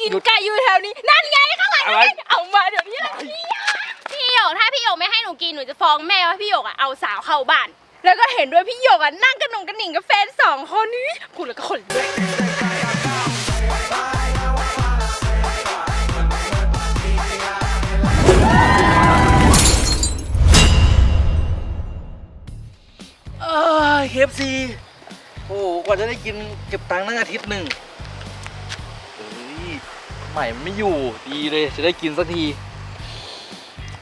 กินไก่อยู่แถวนี้ นั่นไงข้างหลังอะไรเอามาเดี๋ยวนี้เลยพี่หยกถ้าพี่หยกไม่ให้หนูกินหนูจะฟ้องแม่ว่าพี่หยกอะเอาสาวเข้าบ้าน แล้วก็เห็นด้วยพี่หยกอะนั่งกระหนุ่งกระหนิ่งกับแฟนสองคนนี้พูดแล้วก็ขนลุกเอ้ยเคฟซีโอ้โหกว่าจะได้กินเก็บตังค์ตั้งอาทิตย์หนึ่งเฮ้ยใหม่มันไม่อยู่ดีเลยจะได้กินสักที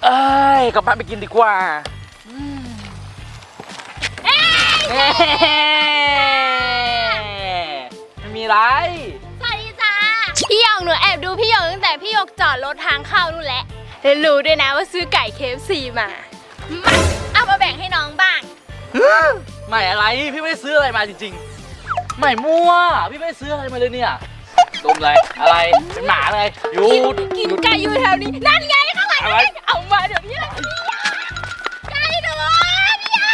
เอ้ยกลับบ้านไปกินดีกว่าอืมเอ๊ะไม่มีไร สวัสดีจ้าพี่หยกหนูแอบดูพี่หยกตั้งแต่พี่หยกจอดรถทางเข้านู่นแหละแล้วรู้ด้วยนะว่าซื้อไก่เคฟซีมามาเอามาแบ่งให้น้องบ้าง ใหม่อะไรพี่ไม่ได้ซื้ออะไรมาจริงๆ ใหม่มั่ว พี่ไม่ได้ซื้ออะไรมาเลยเนี่ย ดมอะไรอะไรเป็นหมาเลยหยุกินดกินหยุด ไก่อยู่แถวนี้ นั่นไงข้างหลังอะไรเอามาเดี๋ยวนี้เลยไก่หนูพี่ยา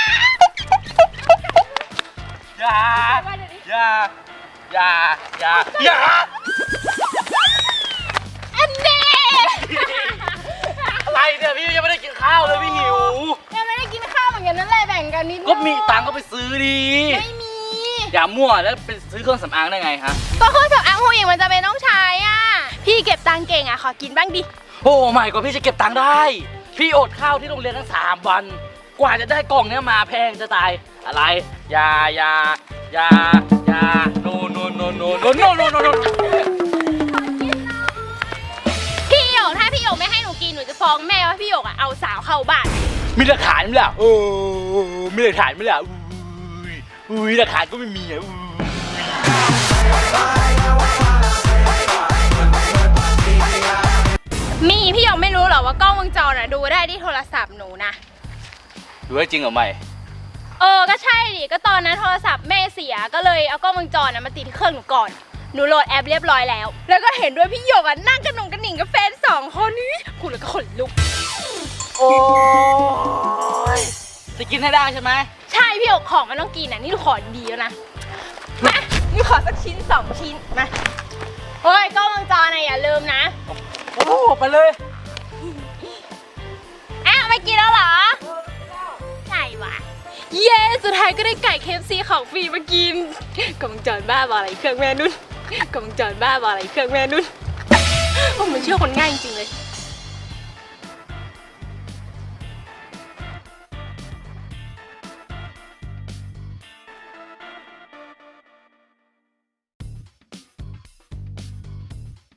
อย่าเอามาเดี๋ยวนี้อย่าอย่าอย่าอย่าอันเน่อะไรเนี่ยพี่ยังไม่ได้กินข้าวเลยพี่หิว ยังไม่ได้กินข้าวเหมือนกันนั่นแหละแบ่งกันนิดหน่อยก็มีตังค์ก็ไปซื้อดี ไม่มี อย่ามั่วแล้วไปซื้อเครื่องสำอางได้ไงฮะก็เครื่องสำอางผู้หญิงมันจะเป็นต้องใช้อะ พี่เก็บตังค์เก่งอะขอกินบ้างดิ โอ้ไม่กว่าพี่จะเก็บตังค์ได้ พี่อดข้าวที่โรงเรียนทั้งสามวัน กว่าจะได้กล่องเนี้ยมาแพงจะตายอะไรอย่าอย่าอย่าอย่าโนโนโนโนโนโนโนโนโนพี่หยกถ้าพี่หยกไม่ให้หนูกินหนูจะฟ้องแม่ว่าพี่หยกอะเอาสาวเข้าบ้านมีหลักฐานไหมล่ะโอ้มีหลักฐานไหมล่ะ อุ้ยอุ้ยหลักฐานก็ไม่มีอะอุ้ยมีพี่หยกไม่รู้หรอว่ากล้องวงจรอะดูได้ที่โทรศัพท์หนูนะ ดูได้จริงเหรอไม่เออ ก็ใช่ดิ ก็ตอนนั้นโทรศัพท์แม่เสีย ก็เลยเอากล้องวงจรน่ะมาติดที่เครื่องหนูก่อน หนูโหลดแอปเรียบร้อยแล้ว แล้วก็เห็นด้วยพี่หยกอะนั่งกระหนุ่งกระหนิ่งกับแฟนสองคนนี้พูดแล้วก็ขนลุก โอ้ยจะกินให้ได้ใช่ไหมใช่พี่หยกของมันต้องกินอะนี่หนูขอดีแล้วนะมานี่ขอสักชิ้นสองชิ้นมาเฮ้ยกล้องวงจรน่ะอย่าลืมนะโอ้ไปเลยอ้าวไม่กินแล้วเหรอใช่วะเย้สุดท้ายก็ได้ไก่เคฟซีของฟรีมากินกำลังจรบ้าบออะไรเครื่องแม่นุ่นกำลังจรบ้าบออะไรเครื่องแม่นุ่นโอ้มันเชื่อคนง่ายจริงๆเลย